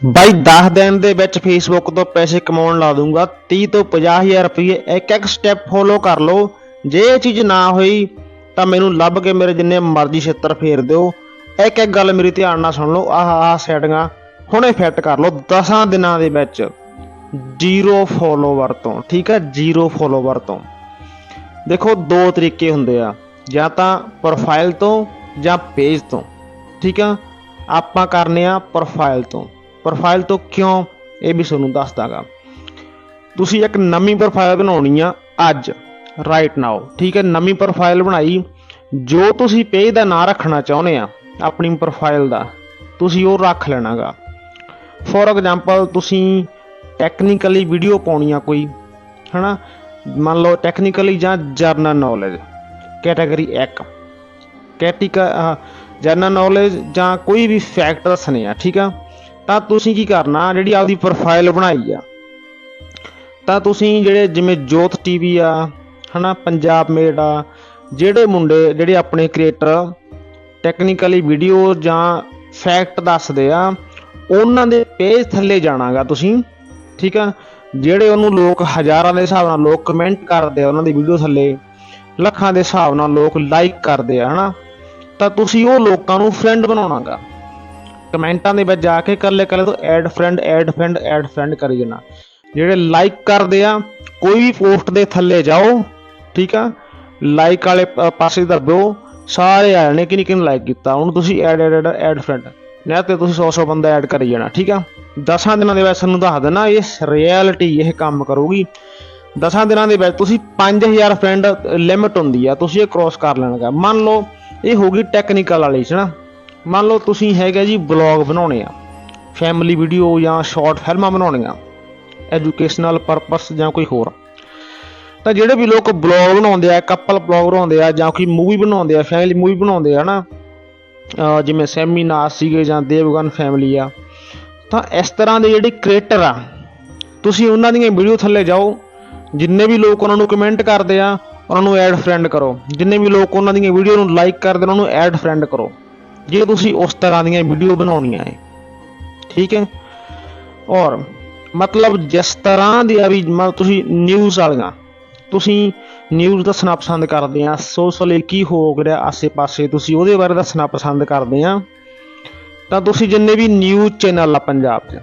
ਬਾਈ 10 ਦਿਨ ਦੇ ਵਿੱਚ ਫੇਸਬੁੱਕ ਤੋਂ ਪੈਸੇ ਕਮਾਉਣ ਲਾ ਦੂੰਗਾ 30 ਤੋਂ 50000 ਰੁਪਏ ਇੱਕ ਇੱਕ ਸਟੈਪ ਫੋਲੋ ਕਰ ਲਓ। ਜੇ ਇਹ ਚੀਜ਼ ਨਾ ਹੋਈ, ਤਾਂ ਮੈਨੂੰ ਲੱਭ ਕੇ ਮੇਰੇ ਜਿੰਨੇ ਮਰਜ਼ੀ ਛੇਤਰ ਫੇਰ ਦਿਓ। ਇੱਕ ਇੱਕ ਗੱਲ ਮੇਰੀ ਧਿਆਨ ਨਾਲ ਸੁਣ ਲਓ, ਆਹ ਆਹ ਸੈਟਿੰਗਾਂ ਹੁਣੇ ਫਿੱਟ ਕਰ ਲਓ 10 ਦਿਨਾਂ ਦੇ ਵਿੱਚ। ਜ਼ੀਰੋ ਫੋਲੋਵਰ ਤੋਂ, ਠੀਕ ਹੈ ਜ਼ੀਰੋ ਫੋਲੋਵਰ ਤੋਂ। ਦੇਖੋ ਦੋ ਤਰੀਕੇ ਹੁੰਦੇ ਆ, ਜਾਂ ਤਾਂ ਪ੍ਰੋਫਾਈਲ ਤੋਂ ਜਾਂ ਪੇਜ ਤੋਂ, ਠੀਕ ਆ? ਆਪਾਂ ਕਰਨੇ ਆ ਪ੍ਰੋਫਾਈਲ ਤੋਂ। ਪ੍ਰੋਫਾਈਲ ਤੋਂ ਕਿਉਂ ਇਹ ਵੀ ਤੁਹਾਨੂੰ ਦੱਸ ਦਾਂਗਾ। ਤੁਸੀਂ ਇੱਕ ਨਵੀਂ ਪ੍ਰੋਫਾਈਲ ਬਣਾਉਣੀ ਆ ਅੱਜ ਰਾਈਟ ਨਾਓ ਠੀਕ ਹੈ? ਨਵੀਂ ਪ੍ਰੋਫਾਈਲ ਬਣਾਈ, ਜੋ ਤੁਸੀਂ ਪੇਜ ਦਾ ਨਾਮ ਰੱਖਣਾ ਚਾਹੁੰਦੇ ਆ, ਆਪਣੀ ਪ੍ਰੋਫਾਈਲ ਦਾ, ਤੁਸੀਂ ਉਹ ਰੱਖ ਲੈਣਾਗਾ। ਫੋਰ ਐਗਜ਼ਾਮਪਲ ਤੁਸੀਂ ਟੈਕਨੀਕਲੀ ਵੀਡੀਓ ਪਾਉਣੀ ਆ ਕੋਈ, ਹਨਾ? ਮੰਨ ਲਓ ਟੈਕਨੀਕਲੀ ਜਾਂ ਜਰਨਲ ਨੌਲੇਜ ਕੈਟਾਗਰੀ 1 ਕੈਟਿਕਾ ਜਰਨਲ ਨੌਲੇਜ ਜਾਂ ਕੋਈ ਵੀ ਫੈਕਟ ਦੱਸਣੇ ਆ, ਠੀਕ ਆ? ਤਾਂ ਤੁਸੀਂ ਕੀ ਕਰਨਾ? ਜਿਹੜੀ ਆਪਦੀ ਪ੍ਰੋਫਾਈਲ ਬਣਾਈ ਆ। ਤਾਂ ਤੁਸੀਂ ਜਿਹੜੇ ਜਿਵੇਂ ਜੋਤ ਟੀਵੀ ਆ, ਹਨਾ, ਪੰਜਾਬ ਮੇਡ ਆ, ਜਿਹੜੇ ਮੁੰਡੇ, ਜਿਹੜੇ ਆਪਣੇ ਕ੍ਰੀਏਟਰ ਟੈਕਨੀਕਲੀ ਵੀਡੀਓ ਜਾਂ ਫੈਕਟ ਦੱਸਦੇ ਆ, ਉਹਨਾਂ ਦੇ ਪੇਜ ਥੱਲੇ ਜਾਣਾਗਾ ਤੁਸੀਂ, ਠੀਕ ਆ? ਜਿਹੜੇ ਉਹਨੂੰ ਲੋਕ ਹਜ਼ਾਰਾਂ ਦੇ ਹਿਸਾਬ ਨਾਲ ਲੋਕ ਕਮੈਂਟ ਕਰਦੇ ਆ ਉਹਨਾਂ ਦੀ ਵੀਡੀਓ ਥੱਲੇ, ਲੱਖਾਂ ਦੇ ਹਿਸਾਬ ਨਾਲ ਲੋਕ ਲਾਈਕ ਕਰਦੇ ਆ, ਹਨਾ? ਤਾਂ ਤੁਸੀਂ ਉਹ ਲੋਕਾਂ ਨੂੰ ਫਰੈਂਡ ਬਣਾਉਣਾਗਾ। ਕਮੈਂਟਾਂ ਦੇ ਵਿੱਚ ਜਾ ਕੇ ਇਕੱਲੇ ਇਕੱਲੇ ਤੋਂ add friend add friend add friend ਕਰੀ ਜਾਣਾ। ਜਿਹੜੇ ਲਾਈਕ ਕਰਦੇ ਆ, ਕੋਈ ਵੀ ਪੋਸਟ ਦੇ ਥੱਲੇ ਜਾਓ, ਠੀਕ ਆ? ਲਾਈਕ ਵਾਲੇ ਪਾਸੇ ਦੱਬੋ ਸਾਰੇ ਆ ਜਾਣੇ ਕਿ ਕਿਹਨੇ ਲਾਈਕ ਕੀਤਾ। ਉਹਨੂੰ ਤੁਸੀਂ ਐਡ ਐਡ ਐਡ ਫਰੈਂਡ ਨਾ ਤੇ ਤੁਸੀਂ 100 100 ਬੰਦਾ ਐਡ ਕਰੀ ਜਾਣਾ, ਠੀਕ ਆ? 10 ਦਿਨਾਂ ਦੇ ਵਿੱਚ ਤੁਹਾਨੂੰ ਦੱਸ ਦੇਣਾ ਇਹ ਰਿਐਲਿਟੀ ਇਹ ਕੰਮ ਕਰੂਗੀ। 10 ਦਿਨਾਂ ਦੇ ਵਿੱਚ ਤੁਸੀਂ 5000 ਫਰੈਂਡ ਲਿਮਿਟ ਹੁੰਦੀ ਆ, ਤੁਸੀਂ ਇਹ ਕ੍ਰੋਸ ਕਰ ਲੈਣਾਗਾ ਮੰਨ ਲਓ, ਇਹ ਹੋ ਗਈ ਟੈਕਨੀਕਲ ਵਾਲੀ ਚ ਨਾ? ਮੰਨ ਲਓ ਤੁਸੀਂ ਹੈਗਾ ਜੀ ਬਲੌਗ ਬਣਾਉਣੇ ਆ ਫੈਮਿਲੀ ਵੀਡੀਓ ਜਾਂ ਸ਼ਾਰਟ ਫਿਲਮਾਂ ਬਣਾਉਣੀਆਂ ਐਜੂਕੇਸ਼ਨਲ ਪਰਪਸ ਜਾਂ ਕੋਈ ਹੋਰ। ਤਾਂ ਜਿਹੜੇ ਵੀ ਲੋਕ ਬਲੌਗ ਬਣਾਉਂਦੇ ਆ ਕਪਲ ਬਲੌਗ ਬਣਾਉਂਦੇ ਆ ਜਾਂ ਕੋਈ ਮੂਵੀ ਬਣਾਉਂਦੇ ਆ ਫੈਮਿਲੀ ਮੂਵੀ ਬਣਾਉਂਦੇ ਆ ਨਾ ਜਿਵੇਂ ਸੈਮੀ ਨਾਸ ਸੀਗੇ ਜਾਂ ਦੇਵਗਨ ਫੈਮਿਲੀ ਆ, ਤਾਂ ਇਸ ਤਰ੍ਹਾਂ ਦੇ ਜਿਹੜੇ ਕ੍ਰੀਏਟਰ ਆ, ਤੁਸੀਂ ਉਹਨਾਂ ਦੀਆਂ ਵੀਡੀਓ ਥੱਲੇ ਜਾਓ, ਜਿੰਨੇ ਵੀ ਲੋਕ ਉਹਨਾਂ ਨੂੰ ਕਮੈਂਟ ਕਰਦੇ ਆ, ਉਹਨਾਂ ਨੂੰ ਐਡ ਫਰੈਂਡ ਕਰੋ। ਜਿੰਨੇ ਵੀ ਲੋਕ ਉਹਨਾਂ ਦੀਆਂ ਵੀਡੀਓ ਨੂੰ ਲਾਈਕ ਕਰਦੇ ਉਹਨਾਂ ਨੂੰ ਐਡ ਫਰੈਂਡ ਕਰੋ। ਜੇ ਤੁਸੀਂ ਉਸ ਤਰ੍ਹਾਂ ਦੀਆਂ ਵੀਡੀਓ ਬਣਾਉਣੀਆਂ ਹੈ, ਠੀਕ ਹੈ? ਔਰ ਮਤਲਬ ਜਿਸ ਤਰ੍ਹਾਂ ਦੀ ਆ ਵੀ ਮਤਲਬ ਤੁਸੀਂ ਨਿਊਜ਼ ਵਾਲੀਆਂ, ਤੁਸੀਂ ਨਿਊਜ਼ ਦੱਸਣਾ ਪਸੰਦ ਕਰਦੇ ਆ ਸੋਸ਼ਲੀ ਕੀ ਹੋ ਰਿਹਾ ਆਸੇ-ਪਾਸੇ, ਤੁਸੀਂ ਉਹਦੇ ਬਾਰੇ ਦੱਸਣਾ ਪਸੰਦ ਕਰਦੇ ਆ ਤਾਂ ਤੁਸੀਂ ਜਿੰਨੇ ਵੀ ਨਿਊਜ਼ ਚੈਨਲ ਆ ਪੰਜਾਬ 'ਚ,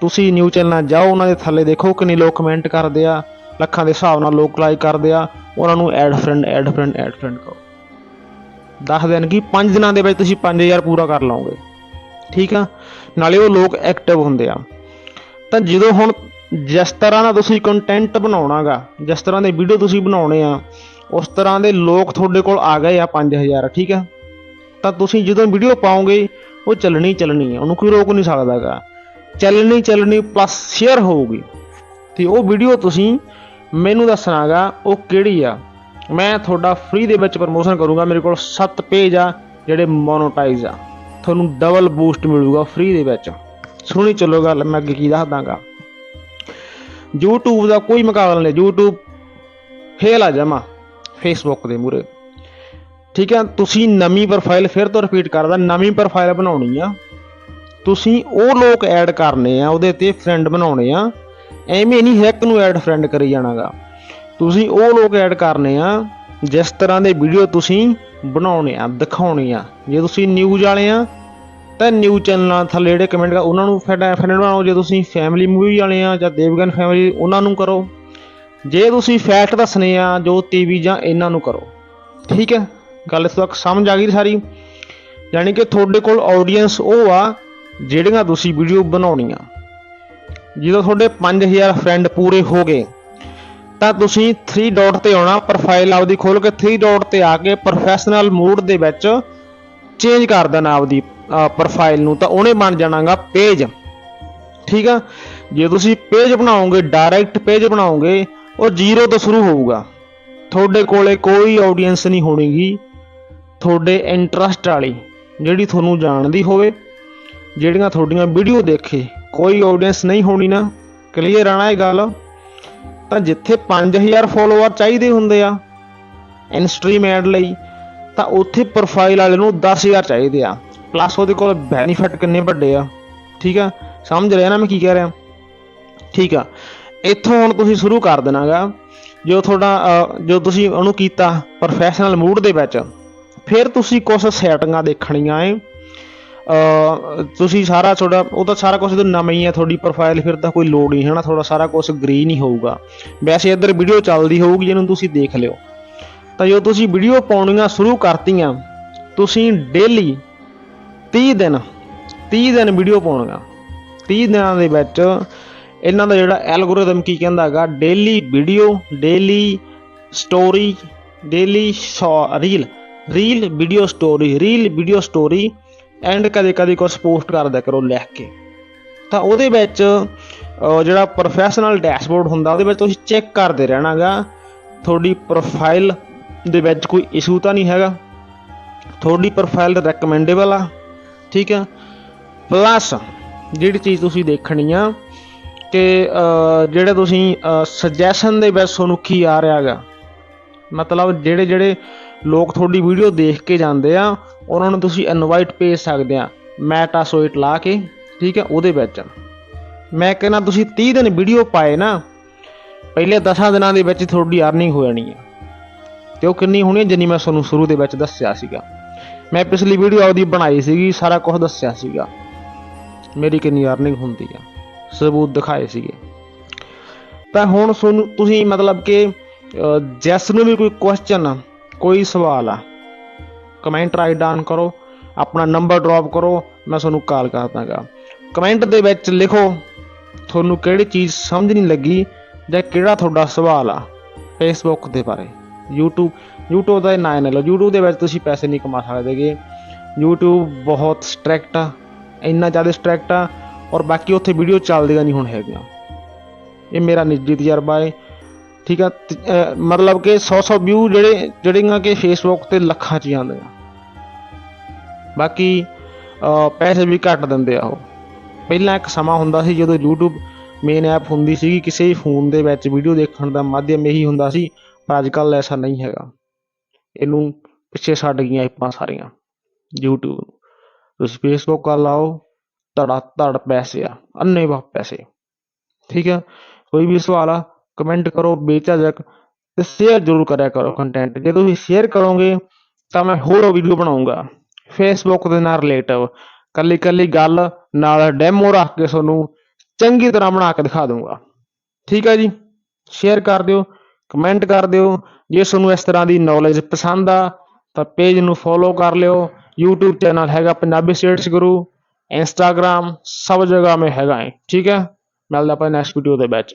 ਤੁਸੀਂ ਨਿਊਜ਼ ਚੈਨਲਾਂ ਜਾਓ, ਉਹਨਾਂ ਦੇ ਥੱਲੇ ਦੇਖੋ ਕਿੰਨੇ ਲੋਕ ਕਮੈਂਟ ਕਰਦੇ ਆ, ਲੱਖਾਂ ਦੇ ਹਿਸਾਬ ਨਾਲ ਲੋਕ ਲਾਈਕ ਕਰਦੇ ਆ, ਉਹਨਾਂ ਨੂੰ add friend add friend add friend ਕਰੋ। ਦੱਸ ਦਿਨ ਕਿ 5 ਦਿਨਾਂ ਦੇ ਵਿੱਚ ਤੁਸੀਂ 5000 ਪੂਰਾ ਕਰ ਲਓਗੇ। ਠੀਕ ਆ? ਨਾਲੇ ਉਹ ਲੋਕ ਐਕਟਿਵ ਹੁੰਦੇ ਆ। ਤਾਂ ਜਦੋਂ ਹੁਣ ਜਿਸ ਤਰ੍ਹਾਂ ਦਾ ਤੁਸੀਂ ਕੰਟੈਂਟ ਬਣਾਉਣਾਗਾ, ਜਿਸ ਤਰ੍ਹਾਂ ਦੇ ਵੀਡੀਓ ਤੁਸੀਂ ਬਣਾਉਣੇ ਆ, ਉਸ ਤਰ੍ਹਾਂ ਦੇ ਲੋਕ ਤੁਹਾਡੇ ਕੋਲ ਆ ਗਏ ਆ 5000 ਠੀਕ ਆ? ਤਾਂ ਤੁਸੀਂ ਜਦੋਂ ਵੀਡੀਓ ਪਾਓਗੇ, ਉਹ ਚੱਲਣੀ ਚੱਲਣੀ ਆ, ਉਹਨੂੰ ਕੋਈ ਰੋਕ ਨਹੀਂ ਸਕਦਾਗਾ। ਚੱਲਣੀ ਚੱਲਣੀ ਪਲੱਸ ਸ਼ੇਅਰ ਹੋਊਗੀ। ਤੇ ਉਹ ਵੀਡੀਓ ਤੁਸੀਂ ਮੈਨੂੰ ਦੱਸਣਾਗਾ, ਉਹ ਕਿਹੜੀ ਆ? ਮੈਂ ਤੁਹਾਡਾ ਫ੍ਰੀ ਦੇ ਵਿੱਚ ਪ੍ਰਮੋਸ਼ਨ ਕਰੂੰਗਾ। ਮੇਰੇ ਕੋਲ 7 ਪੇਜ ਆ, ਜਿਹੜੇ ਮੋਨੋਟਾਈਜ਼ ਆ। ਤੁਹਾਨੂੰ ਡਬਲ ਬੂਸਟ ਮਿਲੂਗਾ ਫ੍ਰੀ ਦੇ ਵਿੱਚ। ਸੁਣੀ ਚੱਲੋ ਗੱਲ, ਮੈਂ ਅੱਗੇ ਕੀ ਦੱਸ ਦਾਂਗਾ YouTube ਦਾ ਕੋਈ ਮੁਕਾਬਲਾ ਨਹੀਂ, YouTube ਫੇਲ ਆ ਜਾਮਾ, Facebook ਦੇ ਮੂਰੇ ਠੀਕ ਹੈ ਤੁਸੀਂ ਨਵੀਂ ਪ੍ਰੋਫਾਈਲ ਫਿਰ ਤੋਂ ਰਿਪੀਟ ਕਰਦਾ, ਨਵੀਂ ਪ੍ਰੋਫਾਈਲ ਬਣਾਉਣੀ ਆ। ਤੁਸੀਂ ਉਹ ਲੋਕ ਐਡ ਕਰਨੇ ਆ, ਉਹਦੇ ਤੇ ਫਰੈਂਡ ਬਣਾਉਣੇ ਆ। ਐਵੇਂ ਨਹੀਂ ਹਰ ਨੂੰ ਐਡ ਫਰੈਂਡ ਕਰੀ ਜਾਣਾਗਾ। ਤੁਸੀਂ ਉਹ ਲੋਕ ਐਡ ਕਰਨੇ ਆ, ਜਿਸ ਤਰ੍ਹਾਂ ਦੇ ਵੀਡੀਓ ਤੁਸੀਂ ਬਣਾਉਣੇ ਆ, ਦਿਖਾਉਣੇ ਆ। ਜੇ ਤੁਸੀਂ ਨਿਊਜ਼ ਵਾਲੇ ਆ, ਤਾਂ ਨਿਊਜ਼ ਚੈਨਲਾਂ ਥੱਲੇ ਜਿਹੜੇ ਕਮੈਂਟ ਕਰ ਉਹਨਾਂ ਨੂੰ ਫਰੈਂਡ ਫਰੈਂਡ ਬਣਾਓ। ਜੇ ਤੁਸੀਂ ਫੈਮਿਲੀ ਮੂਵੀ ਵਾਲੇ ਆ ਜਾਂ ਦੇਵਗਨ ਫੈਮਿਲੀ ਉਹਨਾਂ ਨੂੰ ਕਰੋ। ਜੇ ਤੁਸੀਂ ਫੈਕਟ ਦੱਸਣੇ ਆ, ਜੋ ਟੀਵੀ ਜਾਂ ਇਹਨਾਂ ਨੂੰ ਕਰੋ। ਠੀਕ ਹੈ? ਗੱਲ ਇਸ ਤੱਕ ਸਮਝ ਆ ਗਈ ਸਾਰੀ? ਯਾਨੀ ਕਿ ਤੁਹਾਡੇ ਕੋਲ ਆਡੀਅנס ਉਹ ਆ, ਜਿਹੜੀਆਂ ਤੁਸੀਂ ਵੀਡੀਓ ਬਣਾਉਣੀਆਂ। ਜਦੋਂ ਤੁਹਾਡੇ 5000 ਫਰੈਂਡ ਪੂਰੇ ਹੋ ਗਏ ਤਾਂ ਤੁਸੀਂ 3 ਡਾਟ ਤੇ ਆਉਣਾ ਪ੍ਰੋਫਾਈਲ ਆਪਦੀ ਖੋਲ ਕੇ 3 ਡਾਟ ਤੇ ਆ ਕੇ ਪ੍ਰੋਫੈਸ਼ਨਲ ਮੂਡ ਦੇ ਵਿੱਚ ਚੇਂਜ ਕਰ ਦੇਣਾ ਆਪਦੀ ਪ੍ਰੋਫਾਈਲ ਨੂੰ, ਤਾਂ ਉਹਨੇ ਬਣ ਜਾਣਾਗਾ ਪੇਜ ਠੀਕ ਆ? ਜੇ ਤੁਸੀਂ ਪੇਜ ਬਣਾਓਗੇ ਡਾਇਰੈਕਟ ਪੇਜ ਬਣਾਓਗੇ, ਉਹ ਜ਼ੀਰੋ ਤੋਂ ਸ਼ੁਰੂ ਹੋਊਗਾ। ਤੁਹਾਡੇ ਕੋਲੇ ਕੋਈ ਆਡੀਅנס ਨਹੀਂ ਹੋਣੀਗੀ। ਤੁਹਾਡੇ ਇੰਟਰਸਟ ਵਾਲੀ, ਜਿਹੜੀ ਤੁਹਾਨੂੰ ਜਾਣਦੀ ਹੋਵੇ, ਜਿਹੜੀਆਂ ਤੁਹਾਡੀਆਂ ਵੀਡੀਓ ਦੇਖੇ, ਕੋਈ ਆਡੀਅנס ਨਹੀਂ ਹੋਣੀ ਨਾ। ਕਲੀਅਰ ਆਣਾ ਇਹ ਗੱਲ? ਤਾਂ ਜਿੱਥੇ 5000 ਫੋਲੋਅਰ ਚਾਹੀਦੇ ਹੁੰਦੇ ਆ ਇਨਸਟ੍ਰੀਮ ਐਡ ਲਈ, ਤਾਂ ਉੱਥੇ ਪ੍ਰੋਫਾਈਲ ਵਾਲੇ ਨੂੰ 10000 ਚਾਹੀਦੇ ਆ। ਪਲੱਸ ਉਹਦੇ ਕੋਲ ਬੈਨੀਫਿਟ ਕਿੰਨੇ ਵੱਡੇ ਆ, ਠੀਕ ਆ? ਸਮਝ ਰਿਹਾ ਨਾ ਮੈਂ ਕੀ ਕਹਿ ਰਿਹਾ? ਠੀਕ ਆ। ਇੱਥੋਂ ਹੁਣ ਤੁਸੀਂ ਸ਼ੁਰੂ ਕਰ ਦੇਣਾਗਾ। ਜੋ ਤੁਹਾਡਾ ਜੋ ਤੁਸੀਂ ਉਹਨੂੰ ਕੀਤਾ ਪ੍ਰੋਫੈਸ਼ਨਲ ਮੂਡ ਦੇ ਵਿੱਚ, ਫਿਰ ਤੁਸੀਂ ਕੁਝ ਸੈਟਿੰਗਾਂ ਦੇਖਣੀਆਂ ਏ। ਤੁਸੀਂ ਸਾਰਾ ਤੁਹਾਡਾ, ਉਹ ਤਾਂ ਸਾਰਾ ਕੁਝ ਤਾਂ ਨਵਾਂ ਹੀ ਹੈ ਤੁਹਾਡੀ ਪ੍ਰੋਫਾਈਲ ਫਿਰ ਤਾਂ ਕੋਈ ਲੋੜ ਨਹੀਂ, ਹੈ ਨਾ? ਤੁਹਾਡਾ ਸਾਰਾ ਕੁਝ ਗ੍ਰੀਨ ਹੀ ਹੋਊਗਾ। ਵੈਸੇ ਇੱਧਰ ਵੀਡੀਓ ਚੱਲਦੀ ਹੋਊਗੀ, ਜਿਹਨੂੰ ਤੁਸੀਂ ਦੇਖ ਲਿਓ। ਤਾਂ ਜੋ ਤੁਸੀਂ ਵੀਡੀਓ ਪਾਉਣੀਆਂ ਸ਼ੁਰੂ ਕਰਤੀਆਂ, ਤੁਸੀਂ ਡੇਲੀ 30 ਦਿਨ 30 ਦਿਨ ਵੀਡੀਓ ਪਾਉਣੀਆਂ। 30 ਦਿਨਾਂ ਦੇ ਵਿੱਚ ਇਹਨਾਂ ਦਾ ਜਿਹੜਾ ਐਲਗੋਰਿਦਮ ਕੀ ਕਹਿੰਦਾ ਹੈਗਾ daily video daily story daily reel reel video story reel video story and ਕਦੇ ਕਦੇ ਕੁਝ ਪੋਸਟ ਕਰਦਿਆ ਕਰੋ ਲਿਖ ਕੇ। ਤਾਂ ਉਹਦੇ ਵਿੱਚ ਜਿਹੜਾ ਪ੍ਰੋਫੈਸ਼ਨਲ ਡੈਸ਼ਬੋਰਡ ਹੁੰਦਾ, ਉਹਦੇ ਵਿੱਚ ਤੁਸੀਂ ਚੈੱਕ ਕਰਦੇ ਰਹਿਣਾਗਾ। ਤੁਹਾਡੀ ਪ੍ਰੋਫਾਈਲ ਦੇ ਵਿੱਚ ਕੋਈ ਇਸ਼ੂ ਤਾਂ ਨਹੀਂ ਹੈਗਾ। ਤੁਹਾਡੀ ਪ੍ਰੋਫਾਈਲ ਰეკਮੈਂਡੇਬਲ ਆ, ਠੀਕ ਆ? ਪਲੱਸ ਜਿਹੜੀ ਚੀਜ਼ ਤੁਸੀਂ ਦੇਖਣੀ ਆ ਕਿ ਜਿਹੜੇ ਤੁਸੀਂ ਸੁਜੈਸ਼ਨ ਦੇ ਵਿੱਚ ਤੁਹਾਨੂੰ ਕੀ ਆ ਰਿਹਾਗਾ। ਮਤਲਬ ਜਿਹੜੇ ਜਿਹੜੇ ਲੋਕ ਤੁਹਾਡੀ ਵੀਡੀਓ ਦੇਖ ਕੇ ਜਾਂਦੇ ਆ ਉਹਨਾਂ ਨੂੰ ਤੁਸੀਂ ਇਨਵਾਈਟ ਭੇਜ ਸਕਦੇ ਆ। ਮੈਟਾਸੋਇਟ ਲਾ ਕੇ ਠੀਕ ਹੈ ਉਹਦੇ ਵਿੱਚ ਮੈਂ ਕਹਿੰਦਾ ਤੁਸੀਂ 30 ਦਿਨ ਵੀਡੀਓ ਪਾਏ ਨਾ ਪਹਿਲੇ 10 ਦਿਨਾਂ ਦੇ ਵਿੱਚ ਤੁਹਾਡੀ ਅਰਨਿੰਗ ਹੋ ਜਾਣੀ ਹੈ ਤੇ ਉਹ ਕਿੰਨੀ ਹੋਣੀ ਹੈ ਜਿੰਨੀ ਮੈਂ ਤੁਹਾਨੂੰ ਸ਼ੁਰੂ ਦੇ ਵਿੱਚ ਦੱਸਿਆ ਸੀਗਾ। ਮੈਂ ਪਿਛਲੀ ਵੀਡੀਓ ਆਪਦੀ ਬਣਾਈ ਸੀਗੀ ਸਾਰਾ ਕੁਝ ਦੱਸਿਆ ਸੀਗਾ। ਮੇਰੀ ਕਿੰਨੀ ਅਰਨਿੰਗ ਹੁੰਦੀ ਆ ਸਬੂਤ ਦਿਖਾਏ ਸੀਗੇ। ਤਾਂ ਹੁਣ ਤੁਹਾਨੂੰ ਤੁਸੀਂ ਮਤਲਬ ਕਿ ਅਹ, ਜਿਸ ਨੂੰ ਵੀ ਕੋਈ ਕੁਐਸਚਨ ਕੋਈ ਸਵਾਲ ਆ ਕਮੈਂਟ ਰਾਈਟ ਡਾਊਨ ਕਰੋ, ਆਪਣਾ ਨੰਬਰ ਡ੍ਰੌਪ ਕਰੋ, ਮੈਂ ਤੁਹਾਨੂੰ ਕਾਲ ਕਰ ਦਾਂਗਾ। ਕਮੈਂਟ ਦੇ ਵਿੱਚ ਲਿਖੋ, ਤੁਹਾਨੂੰ ਕਿਹੜੀ ਚੀਜ਼ ਸਮਝ ਨਹੀਂ ਲੱਗੀ ਜਾਂ ਕਿਹੜਾ ਤੁਹਾਡਾ ਸਵਾਲ ਆ ਫੇਸਬੁੱਕ ਦੇ ਬਾਰੇ। YouTube YouTube ਦਾ ਨਾਂ ਨਾ ਲਓ। YouTube ਦੇ ਵਿੱਚ ਤੁਸੀਂ ਪੈਸੇ ਨਹੀਂ ਕਮਾ ਸਕਦੇਗੇ YouTube ਬਹੁਤ ਸਟ੍ਰਿਕਟ ਆ, ਇੰਨਾ ਜ਼ਿਆਦਾ ਸਟ੍ਰਿਕਟ ਆ, ਔਰ ਬਾਕੀ ਉੱਥੇ ਵੀਡੀਓ ਚੱਲਦੀਆਂ ਨਹੀਂ ਹੁਣ ਹੈਗੀਆਂ। ਇਹ ਮੇਰਾ ਨਿੱਜੀ ਤਜਰਬਾ ਹੈ ਠੀਕ ਆ, ਤ- ਮਤਲਬ ਕਿ 100 100 ਵਿਊ ਜਿਹੜੇ, ਜਿਹੜੀਆਂ ਕਿ ਫੇਸਬੁੱਕ ਤੇ ਲੱਖਾਂ ਚ ਜਾਂਦੇ ਆ ਬਾਕੀ ਪੈਸੇ ਵੀ ਘੱਟ ਦਿੰਦੇ ਆ ਉਹ। ਪਹਿਲਾਂ ਇੱਕ ਸਮਾਂ ਹੁੰਦਾ ਸੀ ਜਦੋਂ YouTube ਮੇਨ ਐਪ ਹੁੰਦੀ ਸੀਗੀ, ਕਿਸੇ ਵੀ ਫੋਨ ਦੇ ਵਿੱਚ ਵੀਡੀਓ ਦੇਖਣ ਦਾ ਮਾਧਿਅਮ ਇਹੀ ਹੁੰਦਾ ਸੀ, ਪਰ ਅੱਜ ਕੱਲ੍ਹ ਐਸਾ ਨਹੀਂ ਹੈਗਾ। ਇਹਨੂੰ ਪਿੱਛੇ ਛੱਡ ਗਈਆਂ ਐਪਾਂ ਸਾਰੀਆਂ, YouTube ਤੁਸੀਂ ਫੇਸਬੁੱਕ ਵੱਲ ਲਾਓ ਧੜਾ ਧੜ ਪੈਸੇ ਆ, ਅੰਨੇ ਵਾ ਪੈਸੇ। ਠੀਕ ਹੈ ਕੋਈ ਵੀ ਸਵਾਲ ਆ ਕਮੈਂਟ ਕਰੋ ਬੇਚਾਜਕ ਤੇ ਸ਼ੇਅਰ ਜ਼ਰੂਰ ਕਰਿਆ ਕਰੋ ਕੰਟੈਂਟ ਜੇ ਤੁਸੀਂ ਸ਼ੇਅਰ ਕਰੋਗੇ, ਤਾਂ ਮੈਂ ਹੋਰ ਵੀਡੀਓ ਬਣਾਉਂਗਾ ਫੇਸਬੁੱਕ ਦੇ ਨਾਲ ਰਿਲੇਟਿਵ ਕੱਲੀ ਕੱਲੀ ਗੱਲ ਨਾਲ ਡੈਮੋ ਰੱਖ ਕੇ ਤੁਹਾਨੂੰ ਚੰਗੀ ਤਰ੍ਹਾਂ ਬਣਾ ਕੇ ਦਿਖਾ ਦੂੰਗਾ ਠੀਕ ਹੈ ਜੀ? ਸ਼ੇਅਰ ਕਰ ਦਿਓ ਕਮੈਂਟ ਕਰ ਦਿਓ। ਜੇ ਤੁਹਾਨੂੰ ਇਸ ਤਰ੍ਹਾਂ ਦੀ ਨੌਲੇਜ ਪਸੰਦ ਆ, ਤਾਂ ਪੇਜ ਨੂੰ ਫੋਲੋ ਕਰ ਲਿਓ। YouTube ਚੈਨਲ ਹੈਗਾ ਪੰਜਾਬੀ ਸਟੇਟਸ ਗੁਰੂ ਇੰਸਟਾਗ੍ਰam ਸਭ ਜਗ੍ਹਾ ਮੈਂ ਹੈਗਾ ਹੈ ਠੀਕ ਹੈ? ਮਿਲਦਾ ਆਪਾਂ ਨੈਕਸਟ ਵੀਡੀਓ ਦੇ ਵਿੱਚ।